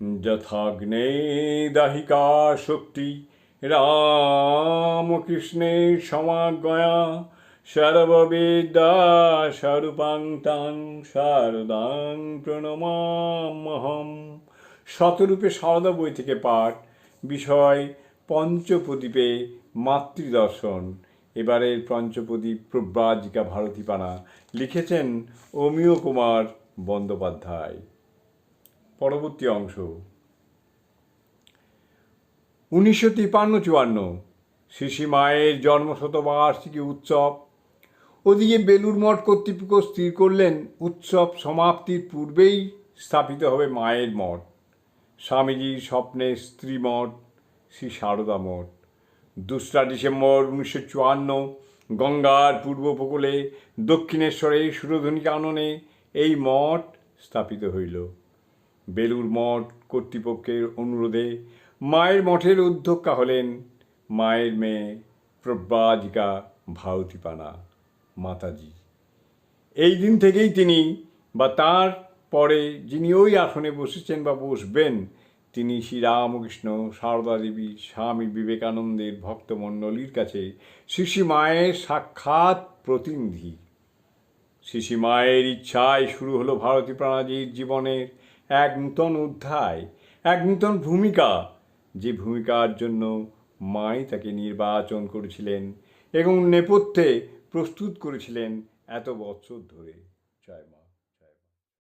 যথাগ্নে দাহিকা শক্তি রামকৃষ্ণের সমাগয়া সর্ববিদ্যা স্বরূপাং তাং শারদাং প্রণমামহম শতরূপে সারদা বই থেকে পাঠ, বিষয় পঞ্চপ্রদীপে মাতৃদর্শন। এবারের পঞ্চপ্রদীপ প্রব্রাজিকা ভারতীপানা লিখেছেন অমিয় কুমার বন্দ্যোপাধ্যায়। পরবর্তী অংশ। উনিশশো তিপান্ন চুয়ান্ন, শিশি মায়ের জন্মশতবার্ষিকী উৎসব। ওদিকে বেলুর মঠ কর্তৃপক্ষ স্থির করলেন, উৎসব সমাপ্তির পূর্বেই স্থাপিত হবে মায়ের মঠ। স্বামীজির স্বপ্নে স্ত্রী মঠ, শ্রী সারদা মঠ। দোসরা ডিসেম্বর উনিশশো চুয়ান্ন, গঙ্গার পূর্ব উপকূলে দক্ষিণেশ্বরে সুরধ্বনি কাননে এই মঠ স্থাপিত হইল। বেলুর মঠ কর্তৃপক্ষের অনুরোধে মায়ের মঠের অধ্যক্ষা হলেন মায়ের মেয়ে প্রব্রাজিকা ভারতীপানা মাতাজি। এই দিন থেকেই তিনি বা তার পরে যিনি ওই আসনে বসেছেন বা বসবেন, তিনি শ্রীরামকৃষ্ণ সারদা দেবী স্বামী বিবেকানন্দের ভক্তমণ্ডলীর কাছে শিশি মায়ের সাক্ষাৎ প্রতিনিধি। শিশি মায়ের ইচ্ছায় শুরু হলো ভারতী প্রাণাজির জীবনের এক নূতন অধ্যায়, এক নূতন ভূমিকা। যে ভূমিকার জন্য মাই তাকে নির্বাচন করেছিলেন এবং নেপথ্যে প্রস্তুত করেছিলেন এত বছর ধরে। জয় মা।